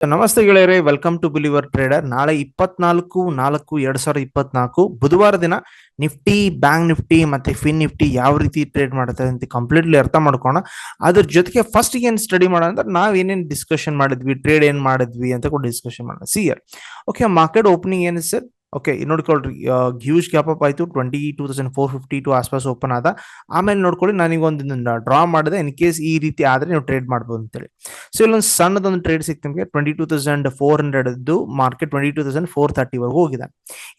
ನಮಸ್ತೆ ಗೆಳೆಯರೇ welcome to believer trader ನಾಳೆ ಇಪ್ಪತ್ನಾಲ್ಕು, ನಾಲ್ಕು, ಎರಡ್ ಸಾವಿರದ ಇಪ್ಪತ್ನಾಲ್ಕು ಬುಧವಾರ ದಿನ ನಿಫ್ಟಿ, ಬ್ಯಾಂಕ್ ನಿಫ್ಟಿ ಮತ್ತೆ ಫಿನ್ ನಿಫ್ಟಿ ಯಾವ ರೀತಿ ಟ್ರೇಡ್ ಮಾಡುತ್ತೆ ಅಂತ ಕಂಪ್ಲೀಟ್ಲಿ ಅರ್ಥ ಮಾಡ್ಕೋಣ ಅದ್ರ ಜೊತೆಗೆ ಫಸ್ಟ್ ಏನ್ ಸ್ಟಡಿ ಮಾಡೋಣ ಅಂದ್ರೆ ನಾವ್ ಏನೇನ್ ಡಿಸ್ಕಷನ್ ಮಾಡಿದ್ವಿ ಟ್ರೇಡ್ ಏನ್ ಮಾಡಿದ್ವಿ ಅಂತ ಕೂಡ ಡಿಸ್ಕಷನ್ ಮಾಡೋಣ. See here okay market opening ಏನಿದೆ ಸರ್ ಓಕೆ ನೋಡ್ಕೊಳ್ರಿ. ಹ್ಯೂಜ್ ಗ್ಯಾಪ್ ಅಪ್ ಆಯಿತು. Twenty two thousand four fifty two ಆಸ್ಪಾಸ್ open ಆದ. ಆಮೇಲೆ ನೋಡ್ಕೊಳ್ಳಿ ನನಗೊಂದು ಡ್ರಾ ಮಾಡಿದೆ. ಇನ್ ಕೇಸ್ ಈ ರೀತಿ ಆದರೆ ನೀವು ಟ್ರೇಡ್ ಮಾಡ್ಬೋದು ಅಂತೇಳಿ. ಸೊ ಇಲ್ಲೊಂದು ಸಣ್ಣದೊಂದು ಟ್ರೇಡ್ ಸಿಕ್ತು ನಿಮಗೆ. Twenty two thousand four hundred market twenty two thousand four ತರ್ಟಿವರೆಗೂ ಹೋಗಿದೆ.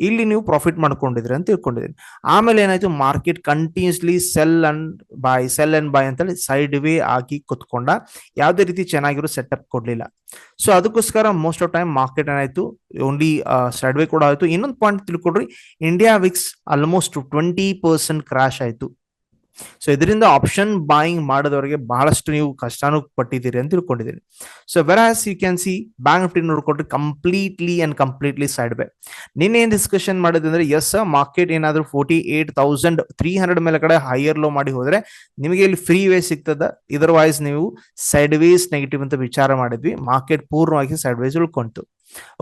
ಇಲ್ಲಿ ನೀವು ಪ್ರಾಫಿಟ್ ಮಾಡ್ಕೊಂಡಿದ್ರಿ ಅಂತ ತಿಳ್ಕೊಂಡಿದ್ದೀನಿ. ಆಮೇಲೆ ಏನಾಯ್ತು? Market continuously sell and buy sell and buy ಅಂತೇಳಿ ಸೈಡ್ ವೇ ಆಗಿ ಕುತ್ಕೊಂಡ. ಯಾವುದೇ ರೀತಿ ಚೆನ್ನಾಗಿರೋ ಸೆಟಪ್ ಕೊಡಲಿಲ್ಲ. ಸೊ ಅದಕ್ಕೋಸ್ಕರ ಮೋಸ್ಟ್ ಆಫ್ ಟೈಮ್ ಮಾರ್ಕೆಟ್ ಏನಾಯ್ತು? ಓನ್ಲಿ ಸೈಡ್ ವೇ ಕೂಡ ಆಯ್ತು. ಇನ್ನೊಂದು point ತಿಳ್ಕೊಡ್ರಿ. India VIX almost twenty percent crash ಆಯ್ತು. ಸೊ ಇದರಿಂದ ಆಪ್ಷನ್ ಬಾಯಿಂಗ್ ಮಾಡಿದವರಿಗೆ ಬಹಳಷ್ಟು ನೀವು ಕಷ್ಟಾನು ಪಟ್ಟಿದ್ದೀರಿ ಅಂತ ತಿಳ್ಕೊಂಡಿದ್ದೀನಿ. So whereas you can see bank Nifty ನೋಡ್ಕೊಂಡ್ರೆ completely and completely side by ನಿನ್ನೆ ಏನ್ ಡಿಸ್ಕಷನ್ ಮಾಡಿದ್ರೆ ಅಂದ್ರೆ ಎಸ್ ಮಾರ್ಕೆಟ್ ಏನಾದ್ರು forty eight thousand three hundred ಮೇಲೆ ಕಡೆ ಹೈಯರ್ ಲೋ ಮಾಡಿ ಹೋದ್ರೆ ನಿಮಗೆ ಇಲ್ಲಿ ಫ್ರೀ ವೇ ಸಿಗ್ತದ. ಇದರ್ವೈಸ್ ನೀವು ಸೈಡ್ ವೇಸ್ ನೆಗೆಟಿವ್ ಅಂತ ವಿಚಾರ ಮಾಡಿದ್ವಿ. ಮಾರ್ಕೆಟ್ ಪೂರ್ಣವಾಗಿ ಸೈಡ್ ವೇಸ್ ಉಳ್ಕೊಂತು.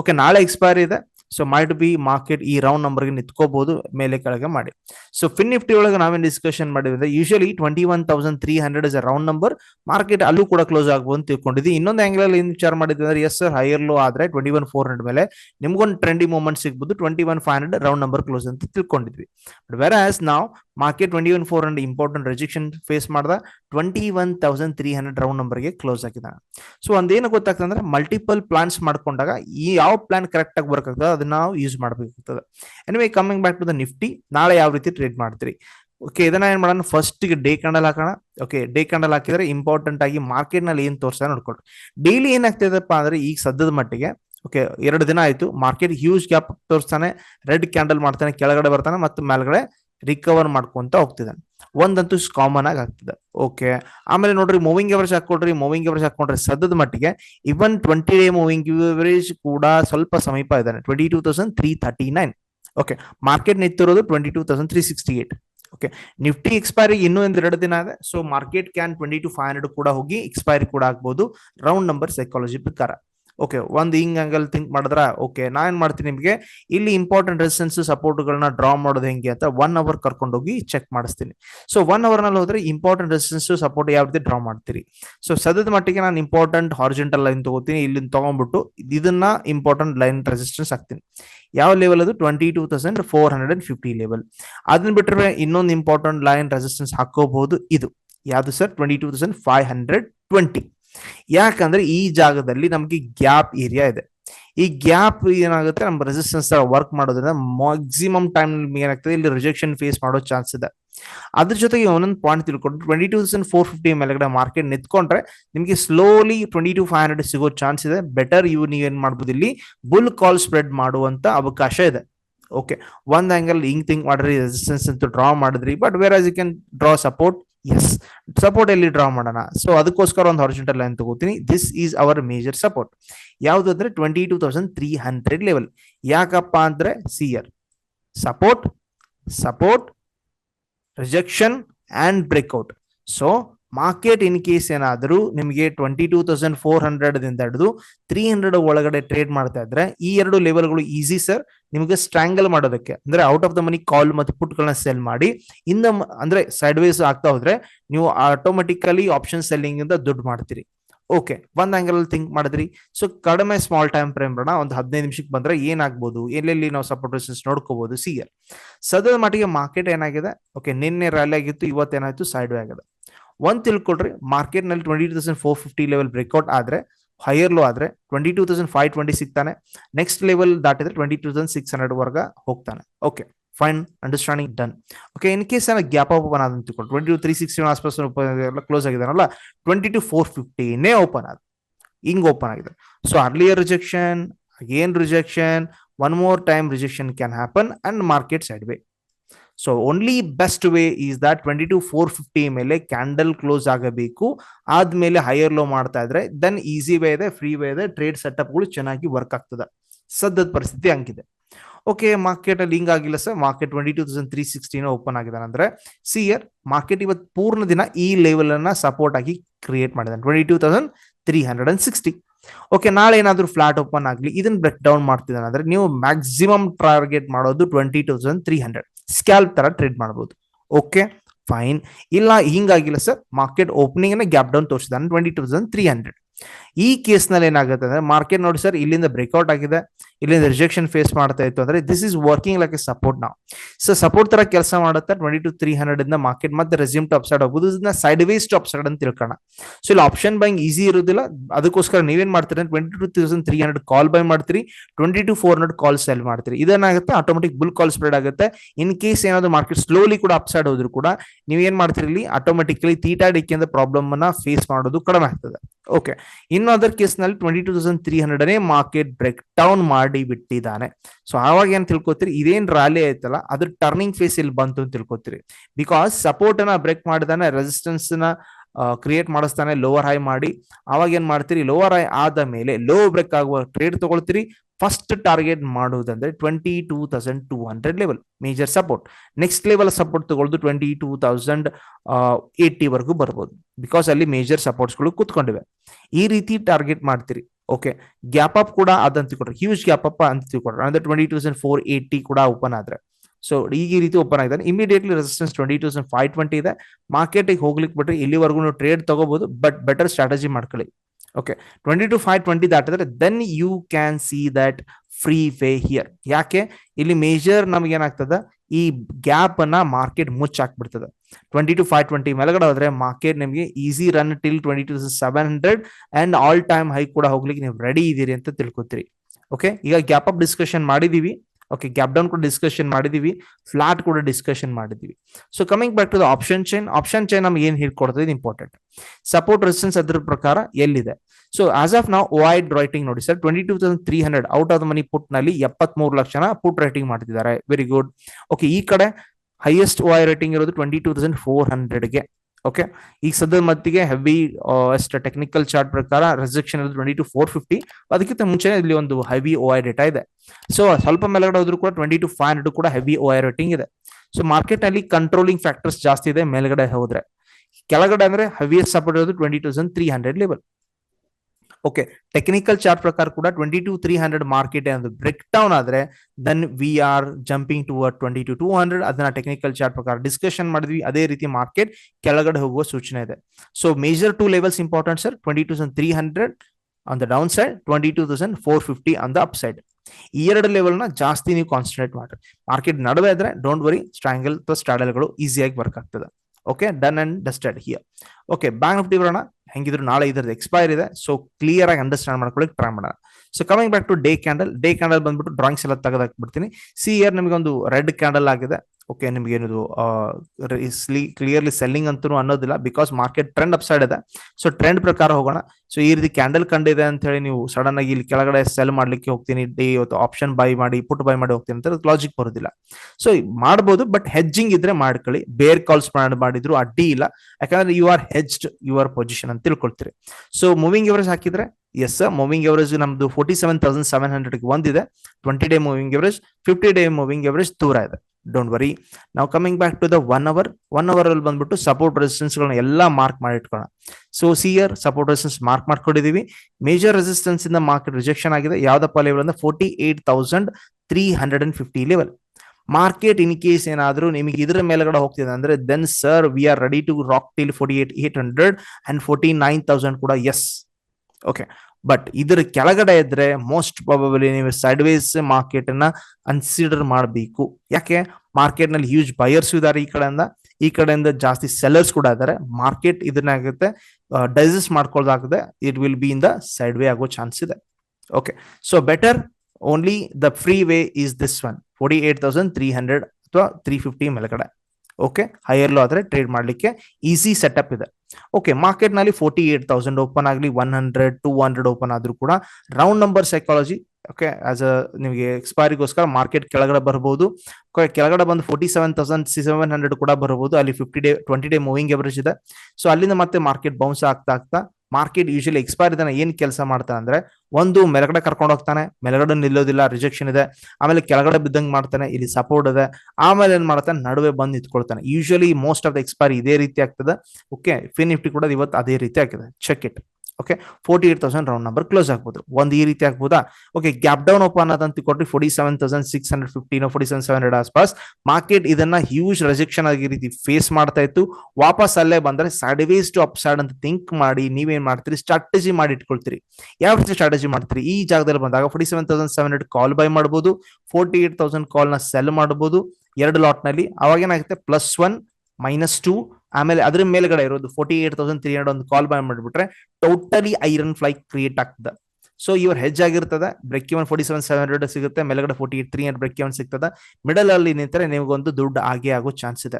ಓಕೆ ನಾಳೆ ಎಕ್ಸ್ಪೈರ್ ಇದೆ. ಸೊ ಮೈಟ್ ಬಿ ಮಾರ್ಕೆಟ್ ಈ ರೌಂಡ್ ನಂಬರ್ಗೆ ನಿಂತ್ಕೋಬಹುದು ಮೇಲೆ ಕೆಳಗೆ ಮಾಡಿ. ಸೊ ಫಿನ್ ನಿಫ್ಟಿ ಒಳಗೆ ನಾವೇನು ಡಿಸ್ಕಷನ್ ಮಾಡಿದ್ರೆ usually twenty one thousand three hundred is a round number market ಅಲ್ಲೂ ಕೂಡ ಕ್ಲೋಸ್ ಆಗ್ಬೋದು ಅಂತ ತಿಳ್ಕೊಂಡಿದ್ವಿ. ಇನ್ನೊಂದು ಆಂಗಲ್ ಅಲ್ಲಿ ಏನ್ ವಿಚಾರ ಮಾಡಿದ್ವಿ ಅಂದ್ರೆ ಎಸ್ ಸರ್ ಹೈಯರ್ ಲೋ ಆದ್ರೆ ಟ್ವೆಂಟಿ ಒನ್ ಫೋರ್ ಹಂಡ್ರೆಡ್ ಮೇಲೆ ನಿಮ್ಗೊಂದು ಟ್ರೆಂಡಿ ಮೂವ್ಮೆಂಟ್ ಸಿಗ್ಬೋದು twenty one five hundred round number close ಅಂತ ತಿಳ್ಕೊಂಡಿದ್ವಿ. ಬಟ್ ವೆರ್ ಆಸ್ ನಾವು market twenty one four hundred important rejection face ಮಾಡ್ದ twenty one thousand three hundred round ನಂಬರ್ಗೆ close ಆಗಿದ್ದಾನೆ. So ಒಂದೇನು ಗೊತ್ತಾಗ್ತದೆ ಅಂದ್ರೆ ಮಲ್ಟಿಪಲ್ ಪ್ಲಾನ್ಸ್ ಮಾಡ್ಕೊಂಡಾಗ ಈ ಯಾವ ಪ್ಲಾನ್ ಕರೆಕ್ಟ್ ಆಗಿ ವರ್ಕ್ ಆಗ್ತದೆ ಅದನ್ನ ನಾವು ಯೂಸ್ ಮಾಡಬೇಕಾಗ್ತದೆ. Anyway coming back to the Nifty ನಾಳೆ ಯಾವ ರೀತಿ ಟ್ರೇಡ್ ಮಾಡ್ತೀರಿ? ಓಕೆ ಇದನ್ನ ಏನ್ ಮಾಡೋಣ? ಫಸ್ಟ್ ಡೇ ಕ್ಯಾಂಡಲ್ ಹಾಕೋಣ. ಓಕೆ ಡೇ ಕ್ಯಾಂಡಲ್ ಹಾಕಿದ್ರೆ ಇಂಪಾರ್ಟೆಂಟ್ ಆಗಿ ಮಾರ್ಕೆಟ್ನಲ್ಲಿ ಏನ್ ತೋರ್ಸ ನೋಡ್ಕೊಳ್ರಿ ಡೈಲಿ ಏನಾಗ್ತಿದೆಪ್ಪ ಅಂದ್ರೆ ಈಗ ಸದ್ಯದ ಮಟ್ಟಿಗೆ ಓಕೆ ಎರಡು ದಿನ ಆಯ್ತು ಮಾರ್ಕೆಟ್ ಹ್ಯೂಜ್ ಗ್ಯಾಪ್ ತೋರಿಸ್ತಾನೆ ರೆಡ್ ಕ್ಯಾಂಡಲ್ ಮಾಡ್ತಾನೆ, ಕೆಳಗಡೆ ಬರ್ತಾನೆ, ಮತ್ತು ಮೇಲ್ಗಡೆ ರಿಕವರ್ ಮಾಡ್ಕೊಂತ ಹೋಗ್ತಿದ್ದಾನೆ. ಒಂದಂತೂ ಕಾಮನ್ ಆಗಿ ಆಗ್ತದೆ. ಓಕೆ ಆಮೇಲೆ ನೋಡ್ರಿ ಮೂವಿಂಗ್ ಎವರೇಜ್ ಹಾಕೊಡ್ರಿ ಮೂವಿಂಗ್ ಎವರೇಜ್ ಹಾಕೊಂಡ್ರೆ ಸದ್ಯದ ಮಟ್ಟಿಗೆ even twenty day moving average ಕೂಡ ಸ್ವಲ್ಪ ಸಮೀಪ ಇದ್ದಾನೆ. Twenty two thousand three thirty nine okay market ನಿಂತಿರೋದು twenty two thousand three sixty eight okay Nifty expiry ಇನ್ನೂ ಒಂದು ಎರಡು ದಿನ ಇದೆ so market can twenty two five hundred ಕೂಡ ಹೋಗಿ ಎಕ್ಸ್ಪೈರಿ ಕೂಡ ಆಗ್ಬೋದು. ರೌಂಡ್ ನಂಬರ್ ಸೈಕಾಲಜಿ ಪ್ರಕಾರ. ಓಕೆ ಒಂದು ಹಿಂಗ್ ಆಂಗಲ್ ಥಿಂಕ್ ಮಾಡಿದ್ರ ಓಕೆ ನಾನು ಏನ್ ಮಾಡ್ತೀನಿ ನಿಮಗೆ? ಇಲ್ಲಿ ಇಂಪಾರ್ಟೆಂಟ್ ರೆಸಿಸ್ಟೆನ್ಸ್ ಸಪೋರ್ಟ್ಗಳನ್ನ ಡ್ರಾ ಮಾಡೋದು ಹೆಂಗೆ ಅಂತ ಒನ್ ಅವರ್ ಕರ್ಕೊಂಡೋಗಿ ಚೆಕ್ ಮಾಡಿಸ್ತೀನಿ. ಸೊ ಒನ್ ಅವರ್ನಲ್ಲಿ ಹೋದ್ರೆ ಇಂಪಾರ್ಟೆಂಟ್ ರೆಸಿಸ್ಟೆನ್ಸ್ ಸಪೋರ್ಟ್ ಯಾವ ರೀತಿ ಡ್ರಾ ಮಾಡ್ತೀರಿ? ಸೊ ಸದ್ಯದ ಮಟ್ಟಿಗೆ ನಾನು ಇಂಪಾರ್ಟೆಂಟ್ ಹಾರ್ಜೆಂಟಲ್ ಲೈನ್ ತಗೋತೀನಿ, ಇಲ್ಲಿಂದ ತಗೊಂಡ್ಬಿಟ್ಟು ಇದನ್ನ ಇಂಪಾರ್ಟೆಂಟ್ ಲೈನ್ ರೆಸಿಸ್ಟೆನ್ಸ್ ಹಾಕ್ತೀನಿ. ಯಾವ ಲೆವೆಲ್ ಅದು? Twenty two thousand four hundred and fifty level ಅದನ್ನ ಬಿಟ್ಟರೆ ಇನ್ನೊಂದು ಇಂಪಾರ್ಟೆಂಟ್ ಲೈನ್ ರೆಸಿಸ್ಟೆನ್ಸ್ ಹಾಕೋಬಹುದು ಇದು. ಯಾವುದು sir? Twenty two thousand five hundred twenty ಯಾಕಂದ್ರೆ ಈ ಜಾಗದಲ್ಲಿ ನಮಗೆ ಗ್ಯಾಪ್ ಏರಿಯಾ ಇದೆ. ಈ ಗ್ಯಾಪ್ ಏನಾಗುತ್ತೆ, ನಮ್ಮ ರೆಸಿಸ್ಟೆನ್ಸ್ ವರ್ಕ್ ಮಾಡೋದ್ರಿಂದ ಮ್ಯಾಕ್ಸಿಮಮ್ ಟೈಮ್ ಏನಾಗ್ತದೆ, ಇಲ್ಲಿ ರಿಜೆಕ್ಷನ್ ಫೇಸ್ ಮಾಡೋ ಚಾನ್ಸ್ ಇದೆ. ಅದ್ರ ಜೊತೆಗೆ ಒಂದೊಂದು ಪಾಯಿಂಟ್ ತಿಳ್ಕೊಂಡು twenty two thousand four fifty ಮೇಲೆಗಡೆ ಮಾರ್ಕೆಟ್ ನಿಂತ್ಕೊಂಡ್ರೆ ನಿಮಗೆ slowly twenty two five hundred ಸಿಗೋ ಚಾನ್ಸ್ ಇದೆ. ಬೆಟರ್ ಇವು ನೀವೇನ್ ಮಾಡ್ಬೋದು ಇಲ್ಲಿ? ಬುಲ್ ಕಾಲ್ ಸ್ಪ್ರೆಡ್ ಮಾಡುವಂತ ಅವಕಾಶ ಇದೆ. ಓಕೆ ಒಂದ್ ಆಂಗಲ್ ಹಿಂಗ್ ಥಿಂಕ್ ಮಾಡ್ರಿ ರೆಸಿಸ್ಟೆನ್ಸ್ ಅಂತ ಡ್ರಾ ಮಾಡಿದ್ರಿ but where as you can draw support as support ಎಲ್ಲಿ ಡ್ರಾ ಮಾಡೋಣ? ಸೊ ಅದಕ್ಕೋಸ್ಕರ ಒಂದು ಹಾರಿಜೆಂಟಲ್ ಲೈನ್ ತಗೋತೀನಿ. This is our major support ಯಾವುದು ಅಂದ್ರೆ twenty two thousand three hundred level ಯಾಕಪ್ಪ ಅಂದ್ರೆ ಸಿಯರ್ support support rejection and breakout so market in case ಏನಾದರೂ ನಿಮಗೆ twenty two thousand four hundred ದಿಂದ ಹಿಡಿದು ತ್ರೀ ಹಂಡ್ರೆಡ್ ಒಳಗಡೆ ಟ್ರೇಡ್ ಮಾಡ್ತಾ ಇದ್ರೆ ಈ ಎರಡು ಲೆವೆಲ್ಗಳು ಈಸಿ ಸರ್ ನಿಮಗೆ ಸ್ಟ್ರಾಂಗಲ್ ಮಾಡೋದಕ್ಕೆ. ಅಂದ್ರೆ out of the money call ಮತ್ತು ಪುಟ್ಗಳನ್ನ ಸೆಲ್ ಮಾಡಿ ಇನ್ನ ಅಂದ್ರೆ ಸೈಡ್ ವೇಸ್ ಆಗ್ತಾ ಹೋದ್ರೆ ನೀವು ಆಟೋಮೆಟಿಕಲಿ ಆಪ್ಷನ್ ಸೆಲ್ಲಿಂಗ್ ಇಂದ ದುಡ್ಡು ಮಾಡ್ತೀರಿ. ಓಕೆ ಒಂದ್ ಆಂಗಲ್ ಥಿಂಕ್ ಮಾಡಿದ್ರಿ. ಸೊ ಕಡಿಮೆ ಸ್ಮಾಲ್ ಟೈಮ್ ಫ್ರೇಮ್ ಬರೋಣ ಒಂದು ಹದಿನೈದು ನಿಮಿಷಕ್ಕೆ ಬಂದ್ರೆ ಏನಾಗ್ಬೋದು? ಎಲ್ಲೆಲ್ಲಿ ನಾವು ಸಪೋರ್ಟ್ ರೆಸಿಸ್ ನೋಡ್ಕೋಬಹುದು ಸಿ ಸದ್ಯದ ಮಟ್ಟಿಗೆ ಮಾರ್ಕೆಟ್ ಏನಾಗಿದೆ? ಓಕೆ ನಿನ್ನೆ ರ್ಯಾಲಿ ಆಗಿತ್ತು, ಇವತ್ತೇನಾಯ್ತು? ಸೈಡ್ ವೇ ಆಗಿದೆ. ಒಂದ್ ತಿಳ್ಕೊಳ್ರಿ ಮಾರ್ಕೆಟ್ನಲ್ಲಿ twenty two thousand four fifty level breakout ಆದ್ರೆ ಹೈಯರ್ ಲೋ ಆದ್ರೆ twenty two thousand five twenty ಸಿಗ್ತಾನೆ. Next level ದಾಟಿದ್ರೆ twenty two thousand six hundred ವರ್ಗ ಹೋಗ್ತಾನೆ. Okay fine understanding done okay in case ಏನೋ ಗ್ಯಾಪ್ ಓಪನ್ ಆದ ತಿಳ್ಕೊಂಡು ಟ್ವೆಂಟಿ ಟು ತ್ರೀ ಸಿಕ್ಸ್ಟಿ ಆಸ್ಪಾಸ್ ಎಲ್ಲ ಕ್ಲೋಸ್ ಆಗಿದಾನಲ್ಲ ಟ್ವೆಂಟಿ ಟು ಫೋರ್ ಫಿಫ್ಟಿನೇ ಓಪನ್ ಆದ. ಹಿಂಗ್ ಓಪನ್ ಆಗಿದೆ. So earlier rejection again rejection one more time rejection can happen and market side way so only best way is that twenty two four fifty ಮೇಲೆ candle close ಆಗಬೇಕು. ಆದ್ಮೇಲೆ higher low ಮಾಡ್ತಾ ಇದ್ರೆ then easy way ಇದೆ free way ಇದೆ trade ಸೆಟಪ್ಗಳು ಚೆನ್ನಾಗಿ work ಆಗ್ತದೆ. ಸದ್ಯದ ಪರಿಸ್ಥಿತಿ ಹಂಗಿದೆ. ಓಕೆ ಮಾರ್ಕೆಟ್ ಅಲ್ಲಿ ಹಿಂಗಾಗಿಲ್ಲ sir market twenty two thousand three sixteen open ಆಗಿದೆ ಅಂದ್ರೆ ಸಿ ಇಯರ್ ಮಾರ್ಕೆಟ್ ಇವತ್ತು ಪೂರ್ಣ ದಿನ ಈ ಲೆವೆಲ್ ಅನ್ನ ಸಪೋರ್ಟ್ ಆಗಿ ಕ್ರಿಯೇಟ್ ಮಾಡಿದೆ twenty two thousand three hundred and sixty okay ನಾಳೆ ಏನಾದರೂ ಫ್ಲಾಟ್ ಓಪನ್ ಆಗಲಿ, ಇದನ್ನ ಬ್ರೇಕ್ ಡೌನ್ ಮಾಡ್ತಿದ್ದಾನೆ ಅಂದ್ರೆ, ನೀವು ಮ್ಯಾಕ್ಸಿಮಮ್ ಟಾರ್ಗೆಟ್ ಮಾಡೋದು twenty thousand three hundred scalp ತರ ಟ್ರೇಡ್ ಮಾಡ್ಬೋದು. ಓಕೆ ಫೈನ್ ಇಲ್ಲ, ಹಿಂಗಾಗಿಲ್ಲ sir market opening gap down ತೋರಿಸಿದಾನೆ twenty thousand three hundred ಈ ಕೇಸ್ನಲ್ಲಿ ಏನಾಗುತ್ತೆ ಅಂದ್ರೆ ಮಾರ್ಕೆಟ್ ನೋಡಿ ಸರ್ ಇಲ್ಲಿಂದ ಬ್ರೇಕ್ಔಟ್ ಆಗಿದೆ. ಇಲ್ಲಿಂದ ರಿಜೆಕ್ಷನ್ ಫೇಸ್ ಮಾಡ್ತಾ ಇತ್ತು ಅಂದ್ರೆ this is working like a support ನಾವು ಸೊ ಸಪೋರ್ಟ್ ತರ ಕೆಲಸ ಮಾಡುತ್ತೆ ಟ್ವೆಂಟಿ ಟು ತ್ರೀ ಹಂಡ್ರೆಡ್ ಇಂದ ಮಾರ್ಕೆಟ್ ಮತ್ತೆ ರೆಸ್ಯೂಮ್ ಟು ಅಪ್ಸೈಡ್ ಹೋಗುದು ಇದನ್ನ ಸೈಡ್ ವೇಸ್ ಟು ಅಪ್ಸೈಡ್ ಅಂತ ತಿಳ್ಕೋಣ ಸೊ ಇಲ್ಲಿ ಆಪ್ಷನ್ ಬೈಂಗ್ ಈಸಿ ಇರೋದಿಲ್ಲ ಅದಕ್ಕೋಸ್ಕರ ನೀವೇನ್ ಮಾಡ್ತೀರಿ twenty two thousand three hundred call buy ಮಾಡ್ತೀರಿ. Twenty two four hundred call sell ಮಾಡ್ತೀರಿ. ಇದೇನಾಗುತ್ತೆ ಆಟೋಮೆಟಿಕ್ ಬುಲ್ ಕಾಲ್ ಸ್ಪ್ರೆಡ್ ಆಗುತ್ತೆ. ಇನ್ ಕೇಸ್ ಏನಾದ್ರು ಮಾರ್ಕೆಟ್ ಸ್ಲೋಲಿ ಕೂಡ ಅಪ್ಸೈಡ್ ಹೋದ್ರು ಕೂಡ ನೀವೇನ್ ಮಾಡ್ತೀರಿ ಇಲ್ಲಿ ಆಟೋಮೆಟಿಕಲಿ ತೀಟಾ ಅಂತ ಪ್ರಾಬ್ಲಮ್ ಅನ್ನ ಫೇಸ್ ಮಾಡೋದು ಕಡಿಮೆ ಆಗ್ತದೆ. ಓಕೆ ಇನ್ನು ಅದರ್ ಕೇಸ್ನಲ್ಲಿ twenty two thousand three hundred market break down ಮಾಡಿ ಬಿಟ್ಟಿದ್ದಾನೆ. ಸೊ ಆವಾಗ ಏನ್ ತಿಳ್ಕೊತೀರಿ? ಇದೇನ್ ರಾಲಿ ಆಯ್ತಲ್ಲ, ಅದ್ರ ಟರ್ನಿಂಗ್ ಫೇಸ್ ಇಲ್ಲಿ ಬಂತು ಅಂತ ತಿಳ್ಕೊತೀರಿ. ಬಿಕಾಸ್ ಸಪೋರ್ಟ್ ಅನ್ನ ಬ್ರೇಕ್ ಮಾಡಿದಾನೆ ರೆಸಿಸ್ಟೆನ್ಸ್ನ ಕ್ರಿಯೇಟ್ ಮಾಡಿಸ್ತಾನೆ ಲೋವರ್ ಹೈ ಮಾಡಿ. ಅವಾಗ ಏನ್ ಮಾಡ್ತೀರಿ? ಲೋವರ್ ಹೈ ಆದ ಮೇಲೆ ಲೋ ಬ್ರೇಕ್ ಆಗುವ ಟ್ರೇಡ್ ತಗೊಳ್ತೀರಿ. First target ಮಾಡುವುದಂದ್ರೆ twenty two thousand two hundred level major support next level support ತಗೊಳ್ದು twenty two thousand eighty ವರೆಗೂ ಬರ್ಬೋದು. ಬಿಕಾಸ್ ಅಲ್ಲಿ ಮೇಜರ್ ಸಪೋರ್ಟ್ಸ್ಗಳು ಕೂತ್ಕೊಂಡಿವೆ. ಈ ರೀತಿ ಟಾರ್ಗೆಟ್ ಮಾಡ್ತೀರಿ. ಓಕೆ ಗ್ಯಾಪ್ ಅಪ್ ಕೂಡ ಅದಂತ ತಿಳ್ಕೊಡ್ರಿ. ಹ್ಯೂಜ್ ಗ್ಯಾಪ್ ಅಪ್ ಅಂತ ತಿಳ್ಕೊಡ್ರಿ. ಅಂದ್ರೆ ಟ್ವೆಂಟಿ ತೌಸಂಡ್ ಫೋರ್ ಏಯ್ಟಿ ಕೂಡ ಓಪನ್ ಆದ್ರೆ. ಸೊ ಈಗ ಈ ರೀತಿ ಓಪನ್ ಆಗಿದೆ immediately resistance twenty thousand five twenty ಇದೆ. ಮಾರ್ಕೆಟಿಗೆ ಹೋಗ್ಲಿಕ್ಕೆ ಬಿಟ್ರೆ ಇಲ್ಲಿವರೆಗೂ ಟ್ರೇಡ್ ತಗೋಬಹುದು ಬಟ್ ಬೆಟರ್ ಸ್ಟ್ರಾಟಜಿ ಮಾಡ್ಕೊಳ್ಳಿ. Okay twenty two five twenty ದಾಟಿದ್ರೆ then you can see that free way here ಯಾಕೆ? ಇಲ್ಲಿ ಮೇಜರ್ ನಮ್ಗೆ ಏನಾಗ್ತದ? ಈ ಗ್ಯಾಪ್ ಅನ್ನ ಮಾರ್ಕೆಟ್ ಮುಚ್ಚಾಕ್ಬಿಡ್ತದೆ. ಟ್ವೆಂಟಿ ಟು ಫೈವ್ ಟ್ವೆಂಟಿ ಮೇಲ್ಗಡೆ ಹೋದ್ರೆ ಮಾರ್ಕೆಟ್ ನಿಮಗೆ easy run till twenty two seven hundred and all time high ಕೂಡ ಹೋಗ್ಲಿಕ್ಕೆ ನೀವು ರೆಡಿ ಇದೀರಿ ಅಂತ ತಿಳ್ಕೊತೀರಿ. ಓಕೆ ಈಗ ಗ್ಯಾಪ್ ಅಪ್ ಡಿಸ್ಕಷನ್ ಮಾಡಿದೀವಿ. ಓಕೆ ಗ್ಯಾಪ್ ಡೌನ್ ಕೂಡ ಡಿಸ್ಕಷನ್ ಮಾಡಿದೀವಿ ಫ್ಲಾಟ್ ಕೂಡ ಡಿಸ್ಕಷನ್ ಮಾಡಿದೀವಿ. So coming back to the option chain option chain ನಮ್ಗೆ ಏನ್ ಹೇಳ್ಕೊಡ್ತದೆ ಇದು ಇಂಪಾರ್ಟೆಂಟ್ ಸಪೋರ್ಟ್ ರೆಸಿಸ್ಟೆನ್ಸ್ ಅದ್ರ ಪ್ರಕಾರ ಎಲ್ಲಿದೆ? ಸೊ ಆಸ್ ಆಫ್ ನಾವು ವೈಡ್ ರೈಟಿಂಗ್ ನೋಡಿ sir twenty two thousand three hundred out of the money ಪುಟ್ನಲ್ಲಿ ಎಪ್ಪತ್ಮೂರು ಲಕ್ಷನ ಪುಟ್ ರೈಟಿಂಗ್ ಮಾಡ್ತಿದ್ದಾರೆ. ವೆರಿ ಗುಡ್ ಓಕೆ ಈ ಕಡೆ ಹೈಯೆಸ್ಟ್ ವೈ ರೈಟಿಂಗ್ ಇರೋದು ಟ್ವೆಂಟಿ ಟೂ ತೌಸಂಡ್ ಫೋರ್ ಹಂಡ್ರೆಡ್ಗೆ ಓಕೆ ಈಗ ಸದ್ಯದ ಮತ್ತಿಗೆ ಹೆವಿ ಅಷ್ಟ ಟೆಕ್ನಿಕಲ್ ಚಾರ್ಟ್ ಪ್ರಕಾರ ರೆಸೆಕ್ಷನ್ ಇರೋದು ಟ್ವೆಂಟಿ ಟು ಫೋರ್ ಫಿಫ್ಟಿ ಅದಕ್ಕಿಂತ ಮುಂಚೆ ಇಲ್ಲಿ ಒಂದು ಹೆವಿ ಓ ಐ ಡೇಟಾ ಇದೆ. ಸೊ ಸ್ವಲ್ಪ ಮೇಲ್ಗಡೆ ಹೋದ್ರು ಕೂಡ ಟ್ವೆಂಟಿ ಟು ಫೈವ್ ಹಂಡ್ರೆಡ್ ಕೂಡ ಹೆವಿ ಓ ಐ ರೇಟಿಂಗ್ ಇದೆ. ಸೊ ಮಾರ್ಕೆಟ್ ಅಲ್ಲಿ ಕಂಟ್ರೋಲಿಂಗ್ ಫ್ಯಾಕ್ಟರ್ಸ್ ಜಾಸ್ತಿ ಇದೆ ಮೇಲ್ಗಡೆ ಹೋದ್ರೆ. ಕೆಳಗಡೆ ಅಂದ್ರೆ ಹೆವಿಯಸ್ಟ್ ಸಪೋರ್ಟ್ ಇರೋದು twenty thousand three hundred level okay technical chart ಪ್ರಕಾರ ಕೂಡ twenty two three hundred market ಅನ್ನೋದು ಬ್ರೇಕ್ ಡೌನ್ ಆದ್ರೆ then we are jumping to twenty two two hundred ಅದನ್ನ ಟೆಕ್ನಿಕಲ್ ಚಾರ್ಟ್ ಪ್ರಕಾರ ಡಿಸ್ಕಷನ್ ಮಾಡಿದ್ವಿ, ಅದೇ ರೀತಿ ಮಾರ್ಕೆಟ್ ಕೆಳಗಡೆ ಹೋಗುವ ಸೂಚನೆ ಇದೆ. So major two levels important sir twenty two thousand three hundred on the downside twenty two thousand four fifty on the upside ಈ ಎರಡು ಲೆವೆಲ್ನ ಜಾಸ್ತಿ ನೀವು ಕಾನ್ಸಂಟ್ರೇಟ್ ಮಾಡ್ರಿ. ಮಾರ್ಕೆಟ್ ನಡುವೆ ಇದ್ರೆ ಡೋಂಟ್ ವರಿ ಸ್ಟ್ರಾಂಗಲ್ ಅಥವಾ ಸ್ಟ್ರಾಡಲ್ಗಳು ಈಸಿಯಾಗಿ ವರ್ಕ್ ಆಗ್ತದೆ. Okay done and dusted here okay bank Nifty ಬರೋಣ. ಹೆಂಗಿದ್ರು ನಾಳೆ ಇದ್ರದ್ದು ಎಕ್ಸ್ಪೈರ್ ಇದೆ. ಸೊ ಕ್ಲಿಯರ್ ಆಗಿ ಅಂಡರ್ಸ್ಟ್ಯಾಂಡ್ ಮಾಡ್ಕೊಳ್ಳಿ ಟ್ರೈ ಮಾಡೋಣ. So coming back to day candle day candle ಬಂದ್ಬಿಟ್ಟು ಡ್ರಾಯಿಂಗ್ಸ್ ಎಲ್ಲ ತೆಗೆದಾಕ್ಬಿಡ್ತೀನಿ. ಸಿ ಇಯರ್ ನಿಮಗೆ ಒಂದು ರೆಡ್ ಕ್ಯಾಂಡಲ್ ಆಗಿದೆ. ಓಕೆ ನಿಮ್ಗೆ ಏನಿದು ಕ್ಲಿಯರ್ಲಿ ಸೆಲ್ಲಿಂಗ್ ಅಂತೂ ಅನ್ನೋದಿಲ್ಲ ಬಿಕಾಸ್ ಮಾರ್ಕೆಟ್ ಟ್ರೆಂಡ್ ಅಪ್ಸೈಡ್ ಇದೆ. ಸೊ ಟ್ರೆಂಡ್ ಪ್ರಕಾರ ಹೋಗೋಣ. ಸೊ ಈ ರೀತಿ ಕ್ಯಾಂಡಲ್ ಕಂಡಿದೆ ಅಂತ ಹೇಳಿ ನೀವು ಸಡನ್ ಆಗಿ ಇಲ್ಲಿ ಕೆಳಗಡೆ ಸೆಲ್ ಮಾಡ್ಲಿಕ್ಕೆ ಹೋಗ್ತೀನಿ ಡೇ ಇವತ್ತು ಆಪ್ಷನ್ ಬೈ ಮಾಡಿ ಪುಟ್ ಬೈ ಮಾಡಿ ಹೋಗ್ತೀನಿ ಅಂತ ಲಾಜಿಕ್ ಬರೋದಿಲ್ಲ. ಸೊ ಮಾಡ್ಬೋದು ಬಟ್ ಹೆಜ್ಜಿಂಗ್ ಇದ್ರೆ ಮಾಡ್ಕೊಳ್ಳಿ. ಬೇರ್ ಕಾಲ್ಸ್ ಮಾಡಿದ್ರು ಅಡ್ಡಿ ಇಲ್ಲ. ಯಾಕಂದ್ರೆ you are hedged your position ಅಂತ ತಿಳ್ಕೊಳ್ತೀರಿ. ಸೊ ಮೂವಿಂಗ್ ಎವರೇಜ್ ಹಾಕಿದ್ರೆ ಎಸ್ ಮೂವಿಂಗ್ ಎವರೇಜ್ ನಮ್ದು forty seven thousand seven hundred ಒಂದಿದೆ. Twenty day moving average fifty day moving average ದೂರ ಇದೆ. ಡೋಂಟ್ ವರಿ ನಾವು coming back to the one hour one hour ಅಲ್ಲಿ ಬಂದ್ಬಿಟ್ಟು ಸಪೋರ್ಟ್ ರೆಸಿಸ್ಟೆನ್ಸ್ ಗಳನ್ನ ಎಲ್ಲ ಮಾರ್ಕ್ ಮಾಡಿ ಇಟ್ಕೊಳ್ಳೋಣ ಸೊ ಸಿಯರ್ ಸಪೋರ್ಟ್ ರೆಸಿಸ್ಟೆನ್ಸ್ ಮಾರ್ಕ್ ಮಾಡ್ಕೊಂಡಿದೀವಿ. ಮೇಜರ್ ರೆಸಿಸ್ಟೆನ್ಸ್ ಇಂದ ಮಾರ್ಕೆಟ್ ರಿಜೆಕ್ಷನ್ ಆಗಿದೆ. ಯಾವ್ದಪ್ಪ ಲೆವೆಲ್ ಅಂದ್ರೆ forty eight thousand three hundred and fifty level market in case ಏನಾದರೂ ನಿಮಗೆ ಇದರ ಮೇಲ್ಗಡೆ ಹೋಗ್ತಿದೆ ಅಂದ್ರೆ then sir we are ready to rock till forty eight eight hundred and forty nine thousand ಕೂಡ ಎಸ್ ಓಕೆ ಬಟ್ ಇದರ ಕೆಳಗಡೆ ಇದ್ರೆ ಮೋಸ್ಟ್ ಪ್ರಾಬಬಲಿ ನೀವು ಸೈಡ್ ವೇಸ್ ಮಾರ್ಕೆಟ್ ಅನ್ನ ಕನ್ಸಿಡರ್ ಮಾಡಬೇಕು. ಯಾಕೆ? ಮಾರ್ಕೆಟ್ನಲ್ಲಿ ಹ್ಯೂಜ್ ಬಯರ್ಸ್ ಇದಾರೆ ಈ ಕಡೆಯಿಂದ. ಈ ಕಡೆಯಿಂದ ಜಾಸ್ತಿ ಸೆಲ್ಲರ್ಸ್ ಕೂಡ ಇದಾರೆ. ಮಾರ್ಕೆಟ್ ಇದನ್ನಾಗುತ್ತೆ digest ಮಾಡ್ಕೊಳ್ಳೋದಾಗದೆ it will be in the side way ಆಗೋ ಚಾನ್ಸ್ ಇದೆ. Okay so better only the free way is this one forty eight thousand three hundred ಅಥವಾ ತ್ರೀ ಫಿಫ್ಟಿ ಮೇಲ್ಗಡೆ. ಓಕೆ ಹೈಯರ್ ಲೋ ಆದ್ರೆ trade ಮಾಡಲಿಕ್ಕೆ easy setup ಇದೆ. Okay ಮಾರ್ಕೆಟ್ನಲ್ಲಿ forty eight thousand open ಆಗಲಿ one hundred two hundred open ಆದ್ರೂ ಕೂಡ round number psychology okay as uh ನಿಮಗೆ ಎಕ್ಸ್ಪೈರಿಗೋಸ್ಕರ ಮಾರ್ಕೆಟ್ ಕೆಳಗಡೆ ಬರಬಹುದು ಕೆಳಗಡೆ ಬಂದು forty seven thousand seven hundred ಕೂಡ ಬರಬಹುದು ಅಲ್ಲಿ fifty day twenty day moving average ಇದೆ. ಸೊ ಅಲ್ಲಿಂದ ಮತ್ತೆ ಮಾರ್ಕೆಟ್ ಬೌನ್ಸ್ ಆಗ್ತಾ ಆಗ್ತಾ ಮಾರ್ಕೆಟ್ ಯೂಶಲಿ ಎಕ್ಸ್ಪೈರ್ ಇದನ್ನ ಏನ್ ಕೆಲಸ ಮಾಡ್ತಾನೆ ಅಂದ್ರೆ ಒಂದು ಮೇಲ್ಗಡೆ ಕರ್ಕೊಂಡು ಹೋಗ್ತಾನೆ, ಮೇಲ್ಗಡೆ ನಿಲ್ಲೋದಿಲ್ಲ ರಿಜೆಕ್ಷನ್ ಇದೆ, ಆಮೇಲೆ ಕೆಳಗಡೆ ಬಿದ್ದಂಗೆ ಮಾಡ್ತಾನೆ, ಇಲ್ಲಿ ಸಪೋರ್ಟ್ ಇದೆ, ಆಮೇಲೆ ಏನ್ ಮಾಡ್ತಾನೆ, ನಡುವೆ ಬಂದು ನಿಂತ್ಕೊಳ್ತಾನೆ. Usually most of the expire ಇದೇ ರೀತಿ ಆಗ್ತದೆ. ಓಕೆ ಫಿನ್ ನಿಫ್ಟಿ ಕೂಡ ಇವತ್ತು ಅದೇ ರೀತಿ ಆಗ್ತದೆ check it okay forty eight thousand round number close ಆಗ್ಬೋದು. ಒಂದು ಈ ರೀತಿ ಆಗ್ಬೋದಾ? ಓಕೆ ಗ್ಯಾಪ್ ಡೌನ್ ಓಪನ್ ಆದಂತ ಕೊಟ್ರಿ forty seven thousand six hundred fifteen forty seven seven hundred ಆಸ್ಪಾಸ್ market ಇದನ್ನ ಹ್ಯೂಜ್ ರೆಜೆಕ್ಷನ್ ಆಗಿ ರೀತಿ ಫೇಸ್ ಮಾಡ್ತಾ ಇತ್ತು. ವಾಪಸ್ ಅಲ್ಲೇ ಬಂದ್ರೆ sideways to upside ಅಂತ ಥಿಂಕ್ ಮಾಡಿ ನೀವೇನ್ ಮಾಡ್ತೀರಿ? ಸ್ಟ್ರಾಟಜಿ ಮಾಡಿ ಇಟ್ಕೊಳ್ತೀರಿ. ಯಾವ ರೀತಿ ಸ್ಟ್ರಾಟಜಿ ಮಾಡ್ತೀರಿ? ಈ ಜಾಗದಲ್ಲಿ ಬಂದಾಗ forty seven thousand seven hundred call buy ಮಾಡಬಹುದು ಫೋರ್ಟಿ ಏಟ್ ತೌಸಂಡ್ ಕಾಲ್ನ ಸೆಲ್ ಮಾಡಬಹುದು ಎರಡು ಲಾಟ್ನಲ್ಲಿ. ಅವಾಗ ಏನಾಗುತ್ತೆ? ಪ್ಲಸ್ ಒನ್ ಮೈನಸ್ ಟೂ ಆಮೇಲೆ ಅದ್ರ ಮೇಲ್ಗಡೆ ಇರೋದು forty eight thousand three hundred ಒಂದು ಕಾಲ್ ಬಾಯ್ ಮಾಡಿಬಿಟ್ರೆ ಟೋಟಲಿ ಐರನ್ ಫ್ಲೈ ಕ್ರಿಯೇಟ್ ಆಗ್ತದೆ. ಸೊ ಇವ್ರ ಹೆಜ್ ಆಗಿರ್ತದೆ break even forty seven seven hundred ಸಿಗುತ್ತೆ, ಮೇಲ್ಗಡೆ forty eight three hundred break even ಸಿಗ್ತದೆ. ಮಿಡಲ್ ಅಲ್ಲಿ ನಿಂತರೆ ನಿಮಗೊಂದು ದುಡ್ಡು ಆಗೇ ಆಗೋ ಚಾನ್ಸ್ ಇದೆ.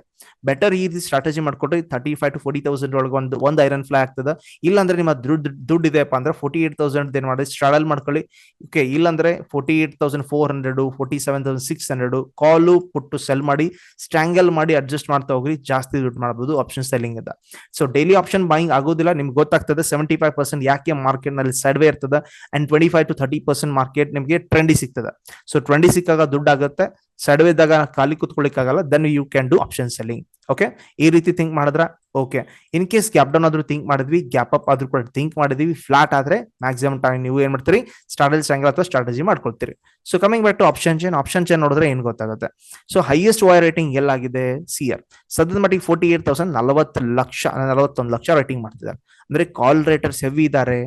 ಬೆಟರ್ ಈ ಸ್ಟ್ರಾಟಜಿ ಮಾಡ್ಕೊಂಡ್ರೆ thirty five to forty thousand ಒಳಗೆ ಒಂದು ಒಂದು ಐರನ್ ಫ್ಲೈ ಆಗ್ತದೆ. ಇಲ್ಲಾಂದ್ರೆ ನಿಮ್ಮ ದುಡ್ಡು ದುಡ್ಡು ಇದೆಯಪ್ಪ ಅಂದ್ರೆ ಫೋರ್ಟಿ ಏಟ್ ತೌಸಂಡ್ ಏನ್ ಮಾಡಿ ಸ್ಟ್ರಾಡಲ್ ಮಾಡ್ಕೊಳ್ಳಿ. ಓಕೆ ಇಲ್ಲಾಂದ್ರೆ forty eight thousand four hundred forty seven thousand six hundred call put sell ಮಾಡಿ ಸ್ಟ್ರಾಂಗಲ್ ಮಾಡಿ ಅಡ್ಜಸ್ಟ್ ಮಾಡ್ತಾ ಹೋಗ್ರಿ, ಜಾಸ್ತಿ ದುಡ್ಡು ಮಾಡಬಹುದು ಆಪ್ಷನ್ ಸೆಲ್ಲಿಂಗ್ ಇಂದ ಸೊ ಡೈಲಿ ಆಪ್ಷನ್ ಬಾಯಿಂಗ್ ಆಗೋದಿಲ್ಲ, ನಿಮ್ಗೆ ಗೊತ್ತಾಗ್ತದೆ ಸೆವೆಂಟಿ ಫೈವ್ ಪರ್ಸೆಂಟ್ ಯಾಕೆ ಮಾರ್ಕೆಟ್ನಲ್ಲಿ ಸಡ್ವೆ ಇರ್ತದೆ and twenty five to thirty percent market ನಿಮಗೆ ಟ್ರೆಂಡಿ ಸಿಗ್ತದೆ. ಸೊ ಟ್ವೆಂಟಿ ಸಿಕ್ಕಾಗ ದುಡ್ಡು ಆಗುತ್ತೆ ಸೈಡ್ ವೇ ಇದ್ದಾಗ ಖಾಲಿ ಕುತ್ಕೊಳ್ಳಿಕ್ಕಾಗಲ್ಲ then you can do option selling okay ಈ ರೀತಿ ಥಿಂಕ್ ಮಾಡಿದ್ರೆ okay in case gap down ಆದ್ರೂ ಥಿಂಕ್ ಮಾಡಿದ್ವಿ ಗ್ಯಾಪ್ ಅಪ್ ಆದ್ರೂ ಕೂಡ ಥಿಂಕ್ ಮಾಡಿದ್ವಿ ಫ್ಲಾಟ್ ಆದ್ರೆ ಮ್ಯಾಕ್ಸಿಮಮ್ ಟೈಮ್ ನೀವು ಏನ್ ಮಾಡ್ತೀರಿ? ಸ್ಟ್ರಾಟಜಿ ಸ್ಯಾಂಗಲ್ ಅಥವಾ strategy ಮಾಡ್ಕೊಳ್ತೀರಿ. So coming back to option chain option chain ನೋಡಿದ್ರೆ ಏನ್ ಗೊತ್ತಾಗುತ್ತೆ? ಸೊ ಹೈಯೆಸ್ಟ್ ವೈ ರೇಟಿಂಗ್ ಎಲ್ಲಾಗಿದೆ? ಸಿ ಆರ್ ಸದ್ಯದ ಮಟ್ಟಿಗೆ ಫೋರ್ಟಿ ಏಟ್ ತೌಸಂಡ್ ನಲವತ್ತು ಲಕ್ಷ, ನಲವತ್ತೊಂದು ಲಕ್ಷ ರೇಟಿಂಗ್ ಮಾಡ್ತಿದ್ದಾರೆ. ಅಂದ್ರೆ ಕಾಲ್ ರೇಟರ್ಸ್ ಹೆವಿ ಇದ್ದಾರೆ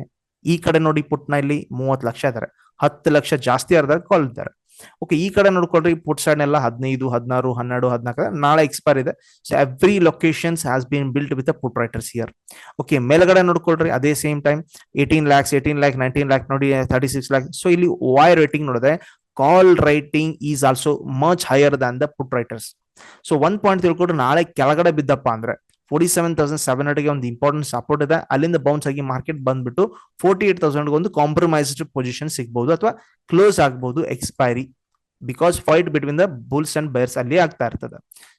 ಈ ಕಡೆ ನೋಡಿ ಪುಟ್ ಇಲ್ಲಿ ಮೂವತ್ತು ಲಕ್ಷ ಇದ್ದಾರೆ ಹತ್ತು ಲಕ್ಷ ಜಾಸ್ತಿ ಅರ್ಧ ಕಾಲ್ ಇದ್ದಾರೆ ಓಕೆ ಈ ಕಡೆ ನೋಡ್ಕೊಳ್ರಿ ಪುಟ್ ಸೈಡ್ ಎಲ್ಲ ಹದಿನೈದು, ಹದಿನಾರು, ಹನ್ನೆರಡು, ಹದಿನಾಲ್ಕು ನಾಳೆ ಎಕ್ಸ್ಪೈರ್ ಇದೆ. So every locations has been built with put writers here okay ಮೇಲ್ಗಡೆ ನೋಡ್ಕೊಳ್ರಿ, ಅದೇ same time eighteen lakhs eighteen lakh nineteen lakh ನೋಡಿ ತರ್ಟಿ ಸಿಕ್ಸ್ ಲ್ಯಾಕ್ ಸೊ ಇಲ್ಲಿ ವೈ ರೇಟಿಂಗ್ ನೋಡಿದ್ರೆ call writing is also much higher than the put writers so ಒಂದ್ point ತಿಳ್ಕೊಂಡ್ರೆ ನಾಳೆ ಕೆಳಗಡೆ ಬಿದ್ದಪ್ಪ ಅಂದ್ರೆ ಫೋರ್ಟಿ ಸೆವೆನ್ ತೌಸಂಡ್ ಸೆವೆನ್ ಹಂಡ್ರೆಡ್ಗೆ ಒಂದು ಇಂಪಾರ್ಟೆಂಟ್ ಸಪೋರ್ಟ್ ಇದೆ. ಅಲ್ಲಿಂದ ಬೌನ್ಸ್ ಆಗಿ ಮಾರ್ಕೆಟ್ ಬಂದ್ಬಿಟ್ಟು ಫೋರ್ಟಿ ಏಟ್ ತೌಸಂಡ್ ಒಂದು ಕಾಂಪ್ರಮೈಸ್ಡ್ ಪೊಸಿಷನ್ ಸಿಗ್ಬಹುದು ಅಥವಾ ಕ್ಲೋಸ್ ಆಗ್ಬಹುದು expiry because fight between the bulls and bears ಅಲ್ಲಿ ಆಗ್ತಾ ಇರ್ತದೆ.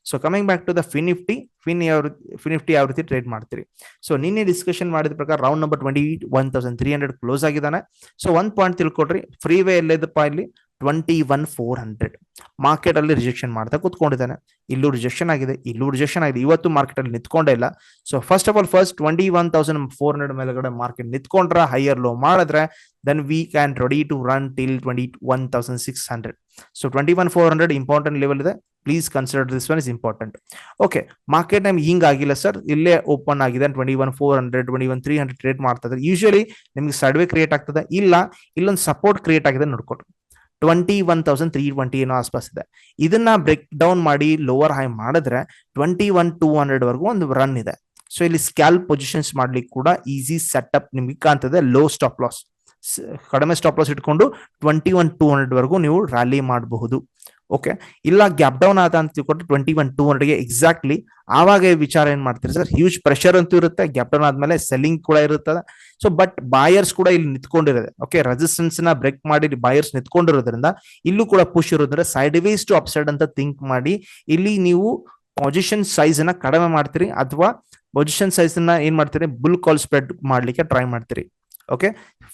So coming back to the Fin Nifty Fin ಯಾವ ಫಿನ್ ನಿಫ್ಟಿ ಯಾವ ರೀತಿ ಟ್ರೇಡ್ ಮಾಡ್ತೀರಿ? ಸೊ ನಿನ್ನೆ ಡಿಸ್ಕಷನ್ ಮಾಡಿದ ಪ್ರಕಾರ round number twenty one thousand three hundred close ಆಗಿದ್ದಾನೆ. ಸೊ ಒನ್ ಪಾಯಿಂಟ್ ತಿಳ್ಕೊಡ್ರಿ ಫ್ರೀ ವೇ ಎಲ್ಲಿದಪ್ಪ ಇಲ್ಲಿ? Twenty one four hundred market ಅಲ್ಲಿ ರಿಜೆಕ್ಷನ್ ಮಾಡ್ತಾ ಕುತ್ಕೊಂಡಿದ್ದಾನೆ. ಇಲ್ಲೂ ರಿಜೆಕ್ಷನ್ ಆಗಿದೆ, ಇಲ್ಲೂ ರಿಜೆಕ್ಷನ್ ಆಗಿದೆ. ಇವತ್ತು ಮಾರ್ಕೆಟ್ ಅಲ್ಲಿ ನಿಂತ್ಕೊಂಡೇ ಇಲ್ಲ. So first of all first twenty one thousand four hundred ಮೇಲ್ಗಡೆ ಮಾರ್ಕೆಟ್ ನಿಂತ್ಕೊಂಡ್ರೆ ಹೈಯರ್ ಲೋ ಮಾಡಿದ್ರೆ then we can ready to run till twenty one thousand six hundred so twenty one four hundred important level ಇದೆ. Please consider this one is important okay market ನಮ್ಗೆ ಹಿಂಗ್ ಆಗಿಲ್ಲ sir ಇಲ್ಲೇ open ಆಗಿದೆ. Twenty one four hundred twenty one three hundred trade ಮಾಡ್ತಾ ಇದ್ರೆ usually ನಿಮ್ಗೆ ಸಡ್ವೆ create ಆಗ್ತದೆ. ಇಲ್ಲ, ಇಲ್ಲೊಂದು ಸಪೋರ್ಟ್ ಕ್ರಿಯೇಟ್ ಆಗಿದೆ ನೋಡ್ಕೊಟ್ರು twenty one thousand three twenty ಏನೋ ಆಸ್ಪಾಸ್ ಇದೆ. ಇದನ್ನ ಬ್ರೇಕ್ ಡೌನ್ ಮಾಡಿ ಲೋವರ್ ಹೈ ಮಾಡಿದ್ರೆ ಟ್ವೆಂಟಿ ಒನ್ ಟೂ ಹಂಡ್ರೆಡ್ ವರೆಗೂ ಒಂದು ರನ್ ಇದೆ. ಸೊ ಇಲ್ಲಿ ಸ್ಕ್ಯಾಲ್ ಪೊಸಿಷನ್ಸ್ ಮಾಡ್ಲಿಕ್ಕೆ ಕೂಡ ಈಸಿ ಸೆಟಪ್ ನಿಮಗೆ ಕಾಣ್ತದೆ. ಲೋ ಸ್ಟಾಪ್ ಲಾಸ್ ಕಡಿಮೆ ಸ್ಟಾಪ್ ಲಾಸ್ ಇಟ್ಕೊಂಡು ಟ್ವೆಂಟಿ ಒನ್ ಟೂ ಹಂಡ್ರೆಡ್ ವರೆಗೂ ನೀವು ರ್ಯಾಲಿ ಮಾಡಬಹುದು. ಓಕೆ ಇಲ್ಲ ಗ್ಯಾಪ್ ಡೌನ್ ಆದ ಅಂತ ತಿಳ್ಕೊಟ್ಟು ಟ್ವೆಂಟಿ ಒನ್ ಟೂ ಹಂಡ್ರೆಡ್ಗೆ ಎಕ್ಸಾಕ್ಟ್ಲಿ ಆವಾಗ ವಿಚಾರ ಏನ್ ಮಾಡ್ತೀರಿ ಸರ್ ಹ್ಯೂಜ್ ಪ್ರೆಷರ್ ಅಂತೂ ಇರುತ್ತೆ ಗ್ಯಾಪ್ ಡೌನ್ ಆದ್ಮೇಲೆ ಸೆಲ್ಲಿಂಗ್ ಕೂಡ ಇರುತ್ತದೆ. ಸೊ ಬಟ್ ಬಾಯರ್ಸ್ ಕೂಡ ಇಲ್ಲಿ ನಿಂತ್ಕೊಂಡಿರೋದೆ. ಓಕೆ ರೆಸಿಸ್ಟೆನ್ಸ್ನ ಬ್ರೇಕ್ ಮಾಡಿ ಬಾಯರ್ಸ್ ನಿಂತ್ಕೊಂಡಿರೋದ್ರಿಂದ ಇಲ್ಲೂ ಕೂಡ ಪುಷ್ ಇರೋದ್ರಿಂದ ಸೈಡ್ ವೇಸ್ ಟು ಅಪ್ಸೈಡ್ ಅಂತ ಥಿಂಕ್ ಮಾಡಿ ಇಲ್ಲಿ ನೀವು ಪೊಸಿಷನ್ ಸೈಜ್ನ ಕಡಿಮೆ ಮಾಡ್ತೀರಿ ಅಥವಾ ಪೊಸಿಷನ್ ಸೈಜ್ನ ಏನ್ ಮಾಡ್ತೀರಿ? ಬುಲ್ ಕಾಲ್ ಸ್ಪ್ರೆಡ್ ಮಾಡ್ಲಿಕ್ಕೆ ಟ್ರೈ ಮಾಡ್ತೀರಿ. ಓಕೆ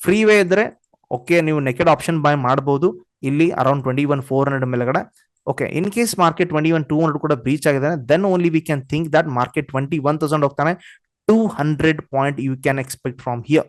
ಫ್ರೀ ವೇ ಇದ್ರೆ ಓಕೆ ನೀವು ನೆಕೆಡ್ ಆಪ್ಷನ್ ಬೈ ಮಾಡಬಹುದು ಇಲ್ಲಿ around twenty one four hundred ಮೇಲೆಗಡೆ. Okay in case market twenty one two hundred ಕೂಡ ಬ್ರೀಚ್ ಆಗಿದೆ then only we can think that market twenty one thousand ಹೋಗ್ತಾನೆ. Two hundred point you can expect from here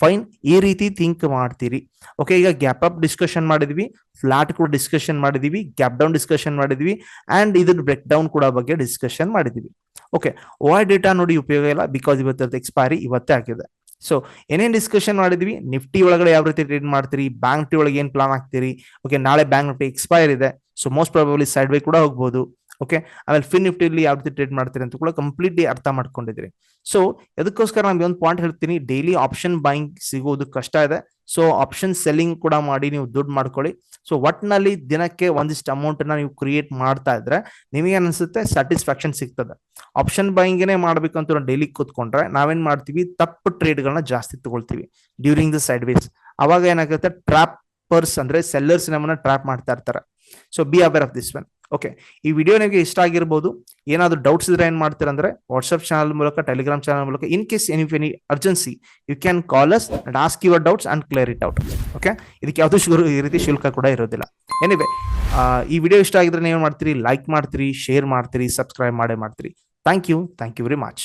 fine ಈ ರೀತಿ think ಮಾಡ್ತೀರಿ. Okay ಈಗ gap up discussion ಮಾಡಿದ್ವಿ flat ಕೂಡ discussion ಮಾಡಿದೀವಿ ಗ್ಯಾಪ್ ಡೌನ್ ಡಿಸ್ಕಷನ್ ಮಾಡಿದ್ವಿ ಅಂಡ್ ಇದನ್ನ ಬ್ರೇಕ್ ಡೌನ್ ಕೂಡ ಬಗ್ಗೆ ಡಿಸ್ಕಷನ್ ಮಾಡಿದೀವಿ. ಓಕೆ ಓ ಡೇಟಾ ನೋಡಿ ಉಪಯೋಗ ಇಲ್ಲ ಬಿಕಾಸ್ ಇವತ್ತು ಎಕ್ಸ್ಪೈರಿ ಇವತ್ತೇ ಆಗಿದೆ. ಸೊ ಏನೇನು ಡಿಸ್ಕಷನ್ ಮಾಡಿದ್ವಿ? ನಿಫ್ಟಿ ಒಳಗಡೆ ಯಾವ ರೀತಿ ಟ್ರೇಡ್ ಮಾಡ್ತೀರಿ? ಬ್ಯಾಂಕ್ ನಿಫ್ಟಿ ಒಳಗೆ ಏನ್ ಪ್ಲಾನ್ ಹಾಕ್ತೀರಿ? ಓಕೆ ನಾಳೆ ಬ್ಯಾಂಕ್ ನಿಫ್ಟಿ ಎಕ್ಸ್ಪೈರ್ ಇದೆ. So most probably side way ಕೂಡ ಹೋಗ್ಬೋದು. ಓಕೆ ಆಮೇಲೆ ಫಿನ್ ನಿಫ್ಟಿಲಿ ಯಾವ ರೀತಿ ಟ್ರೇಡ್ ಮಾಡ್ತೀರಿ ಅಂತ ಕೂಡ ಕಂಪ್ಲೀಟ್ಲಿ ಅರ್ಥ ಮಾಡ್ಕೊಂಡಿದ್ರಿ ಸೊ ಅದಕ್ಕೋಸ್ಕರ ನಾನು ಒಂದು ಪಾಯಿಂಟ್ ಹೇಳ್ತೀನಿ. ಡೈಲಿ ಆಪ್ಷನ್ ಬೈಂಗ್ ಸಿಗೋದು ಕಷ್ಟ ಇದೆ. ಸೊ ಆಪ್ಷನ್ ಸೆಲ್ಲಿಂಗ್ ಕೂಡ ಮಾಡಿ ನೀವು ದುಡ್ಡು ಮಾಡ್ಕೊಳ್ಳಿ. ಸೊ ಒಟ್ನಲ್ಲಿ ದಿನಕ್ಕೆ ಒಂದಿಷ್ಟು ಅಮೌಂಟ್ ನೀವು ಕ್ರಿಯೇಟ್ ಮಾಡ್ತಾ ಇದ್ರೆ ನಿಮಗೆ ಅನ್ಸುತ್ತೆ ಸ್ಯಾಟಿಸ್ಫ್ಯಾಕ್ಷನ್ ಸಿಗ್ತದೆ. ಆಪ್ಷನ್ ಬೈಂಗೇನೆ ಮಾಡ್ಬೇಕಂತ ಡೈಲಿ ಕೂತ್ಕೊಂಡ್ರೆ ನಾವೇನ್ ಮಾಡ್ತೀವಿ? ತಪ್ಪು ಟ್ರೇಡ್ಗಳನ್ನ ಜಾಸ್ತಿ ತಗೊಳ್ತೀವಿ ಡ್ಯೂರಿಂಗ್ ದ ಸೈಡ್ ವೇಸ್ ಅವಾಗ ಏನಾಗುತ್ತೆ? ಟ್ರಾಪರ್ಸ್ ಅಂದ್ರೆ ಸೆಲ್ಲರ್ಸ್ ನಮ್ಮನ್ನ ಟ್ರಾಪ್ ಮಾಡ್ತಾ ಇರ್ತಾರೆ. So be aware of this one okay ಈ ವಿಡಿಯೋ ನಿಮಗೆ ಇಷ್ಟ ಆಗಿರ್ಬೋದು, ಏನಾದರೂ ಡೌಟ್ಸ್ ಇದ್ರೆ ಏನು ಮಾಡ್ತೀರಾ ಅಂದ್ರೆ ಚಾನಲ್ ಮೂಲಕ ಟೆಲಿಗ್ರಾಮ್ ಚಾನಲ್ ಮೂಲಕ in case any any urgency you can call us and ask your doubts and clear it out okay ಇದಕ್ಕೆ ಯಾವುದು ಶುರು, ಈ ರೀತಿ ಶುಲ್ಕ ಕೂಡ ಇರೋದಿಲ್ಲ. ಎನಿವೆ ಈ ವಿಡಿಯೋ ಇಷ್ಟ ಆಗಿದ್ರೆ ನೀವು ಮಾಡ್ತೀರಿ? ಲೈಕ್ ಮಾಡ್ತೀರಿ ಶೇರ್ ಮಾಡ್ತೀರಿ ಸಬ್ಸ್ಕ್ರೈಬ್ ಮಾಡೇ ಮಾಡ್ತೀರಿ. Thank you thank you very much